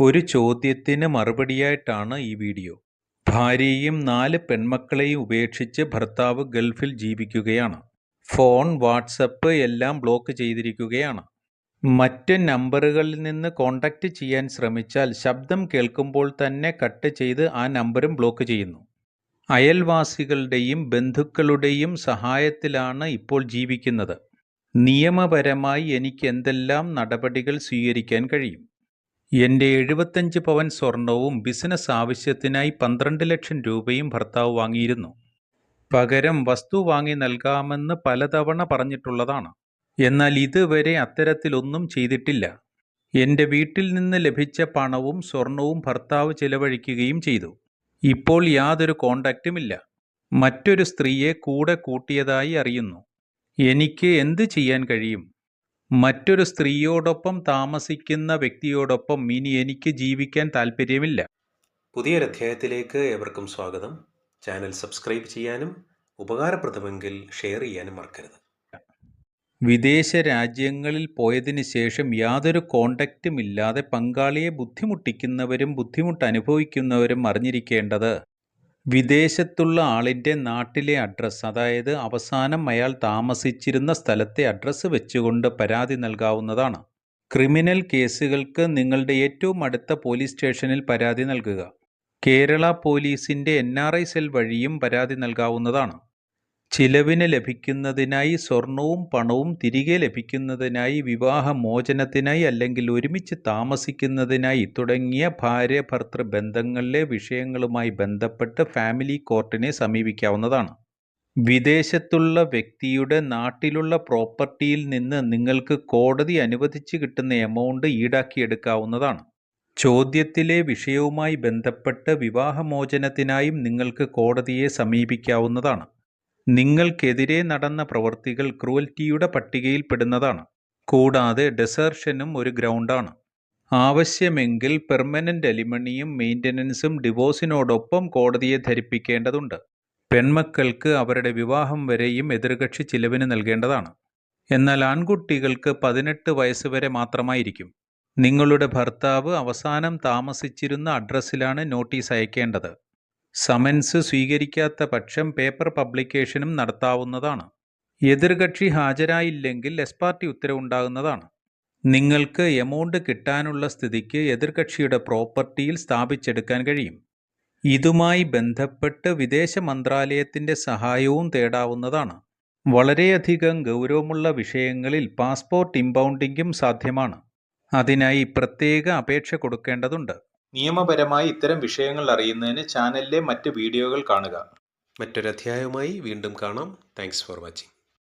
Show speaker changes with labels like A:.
A: ഒരു ചോദ്യത്തിന് മറുപടിയായിട്ടാണ് ഈ വീഡിയോ. ഭാര്യയും നാല് പെൺമക്കളെയും ഉപേക്ഷിച്ച് ഭർത്താവ് ഗൾഫിൽ ജീവിക്കുകയാണ്. ഫോൺ വാട്സപ്പ് എല്ലാം ബ്ലോക്ക് ചെയ്തിരിക്കുകയാണ്. മറ്റ് നമ്പറുകളിൽ നിന്ന് കോൺടാക്റ്റ് ചെയ്യാൻ ശ്രമിച്ചാൽ ശബ്ദം കേൾക്കുമ്പോൾ തന്നെ കട്ട് ചെയ്ത് ആ നമ്പറും ബ്ലോക്ക് ചെയ്യുന്നു. അയൽവാസികളുടെയും ബന്ധുക്കളുടെയും സഹായത്തിലാണ് ഇപ്പോൾ ജീവിക്കുന്നത്. നിയമപരമായി എനിക്ക് എന്തെല്ലാം നടപടികൾ സ്വീകരിക്കാൻ കഴിയും? എന്റെ എഴുപത്തഞ്ച് പവൻ സ്വർണവും ബിസിനസ് ആവശ്യത്തിനായി പന്ത്രണ്ട് ലക്ഷം രൂപയും ഭർത്താവ് വാങ്ങിയിരുന്നു. പകരം വസ്തു വാങ്ങി നൽകാമെന്ന് പലതവണ പറഞ്ഞിട്ടുള്ളതാണ്. എന്നാൽ ഇതുവരെ അത്തരത്തിലൊന്നും ചെയ്തിട്ടില്ല. എന്റെ വീട്ടിൽ നിന്ന് ലഭിച്ച പണവും സ്വർണവും ഭർത്താവ് ചിലവഴിക്കുകയും ചെയ്തു. ഇപ്പോൾ യാതൊരു കോണ്ടാക്റ്റുമില്ല. മറ്റൊരു സ്ത്രീയെ കൂടെ കൂട്ടിയതായി അറിയുന്നു. എനിക്ക് എന്ത് ചെയ്യാൻ കഴിയും? മറ്റൊരു സ്ത്രീയോടൊപ്പം താമസിക്കുന്ന വ്യക്തിയോടൊപ്പം ഇനി എനിക്ക് ജീവിക്കാൻ താല്പര്യമില്ല.
B: പുതിയൊരു അധ്യായത്തിലേക്ക് ഏവർക്കും സ്വാഗതം. ചാനൽ സബ്സ്ക്രൈബ് ചെയ്യാനും ഉപകാരപ്രദമെങ്കിൽ ഷെയർ ചെയ്യാനും മറക്കരുത്.
A: വിദേശ രാജ്യങ്ങളിൽ പോയതിനു ശേഷം യാതൊരു കോണ്ടാക്റ്റും ഇല്ലാതെ പങ്കാളിയെ ബുദ്ധിമുട്ടിക്കുന്നവരും ബുദ്ധിമുട്ട് അനുഭവിക്കുന്നവരും അറിഞ്ഞിരിക്കേണ്ടത് വിദേശത്തുള്ള ആളിന്റെ നാട്ടിലെ അഡ്രസ്സ് അതായത് അവസാനം അയാൾ താമസിച്ചിരുന്ന സ്ഥലത്തെ അഡ്രസ്സ് വെച്ചുകൊണ്ട് പരാതി നൽകാവുന്നതാണ്. ക്രിമിനൽ കേസുകൾക്ക് നിങ്ങളുടെ ഏറ്റവും അടുത്ത പോലീസ് സ്റ്റേഷനിൽ പരാതി നൽകുക. കേരള പോലീസിന്റെ എൻ ആർ ഐ സെൽ വഴിയും പരാതി നൽകാവുന്നതാണ്. ചിലവിന് ലഭിക്കുന്നതിനായി സ്വർണവും പണവും തിരികെ ലഭിക്കുന്നതിനായി വിവാഹമോചനത്തിനായി അല്ലെങ്കിൽ ഒരുമിച്ച് താമസിക്കുന്നതിനായി തുടങ്ങിയ ഭാര്യ ബന്ധങ്ങളിലെ വിഷയങ്ങളുമായി ബന്ധപ്പെട്ട് ഫാമിലി കോർട്ടിനെ സമീപിക്കാവുന്നതാണ്. വിദേശത്തുള്ള വ്യക്തിയുടെ നാട്ടിലുള്ള പ്രോപ്പർട്ടിയിൽ നിന്ന് നിങ്ങൾക്ക് കോടതി അനുവദിച്ച് കിട്ടുന്ന എമൗണ്ട് ഈടാക്കിയെടുക്കാവുന്നതാണ്. ചോദ്യത്തിലെ വിഷയവുമായി ബന്ധപ്പെട്ട് വിവാഹമോചനത്തിനായും നിങ്ങൾക്ക് കോടതിയെ സമീപിക്കാവുന്നതാണ്. നിങ്ങൾക്കെതിരെ നടന്ന പ്രവൃത്തികൾ ക്രൂവൽറ്റിയുടെ പട്ടികയിൽപ്പെടുന്നതാണ് കൂടാതെ ഡെസേർഷനും ഒരു ഗ്രൗണ്ടാണ്. ആവശ്യമെങ്കിൽ പെർമനന്റ് അലിമണിയും മെയിന്റനൻസും ഡിവോഴ്സിനോടൊപ്പം കോടതിയെ ധരിപ്പിക്കേണ്ടതുണ്ട്. പെൺമക്കൾക്ക് അവരുടെ വിവാഹം വരെയും എതിർകക്ഷി ചിലവിന് നൽകേണ്ടതാണ്. എന്നാൽ ആൺകുട്ടികൾക്ക് പതിനെട്ട് വയസ്സ് വരെ മാത്രമായിരിക്കും. നിങ്ങളുടെ ഭർത്താവ് അവസാനം താമസിച്ചിരുന്ന അഡ്രസ്സിലാണ് നോട്ടീസ് അയക്കേണ്ടത്. സമൻസ് സ്വീകരിക്കാത്ത പക്ഷം പേപ്പർ പബ്ലിക്കേഷനും നടത്താവുന്നതാണ്. എതിർകക്ഷി ഹാജരായില്ലെങ്കിൽ എസ് പാർട്ടി ഉത്തരവുണ്ടാകുന്നതാണ്. നിങ്ങൾക്ക് എമൗണ്ട് കിട്ടാനുള്ള സ്ഥിതിക്ക് എതിർകക്ഷിയുടെ പ്രോപ്പർട്ടിയിൽ സ്ഥാപിച്ചെടുക്കാൻ കഴിയും. ഇതുമായി ബന്ധപ്പെട്ട് വിദേശ മന്ത്രാലയത്തിന്റെ സഹായവും തേടാവുന്നതാണ്. വളരെയധികം ഗൗരവമുള്ള വിഷയങ്ങളിൽ പാസ്പോർട്ട് ഇമ്പൗണ്ടിങ്ങും സാധ്യമാണ്. അതിനായി പ്രത്യേക അപേക്ഷ കൊടുക്കേണ്ടതുണ്ട്. നിയമപരമായി ഇത്തരം വിഷയങ്ങൾ അറിയുന്നതിന് ചാനലിലെ മറ്റ് വീഡിയോകൾ കാണുക.
B: മറ്റൊരധ്യായവുമായി വീണ്ടും കാണാം. Thanks for watching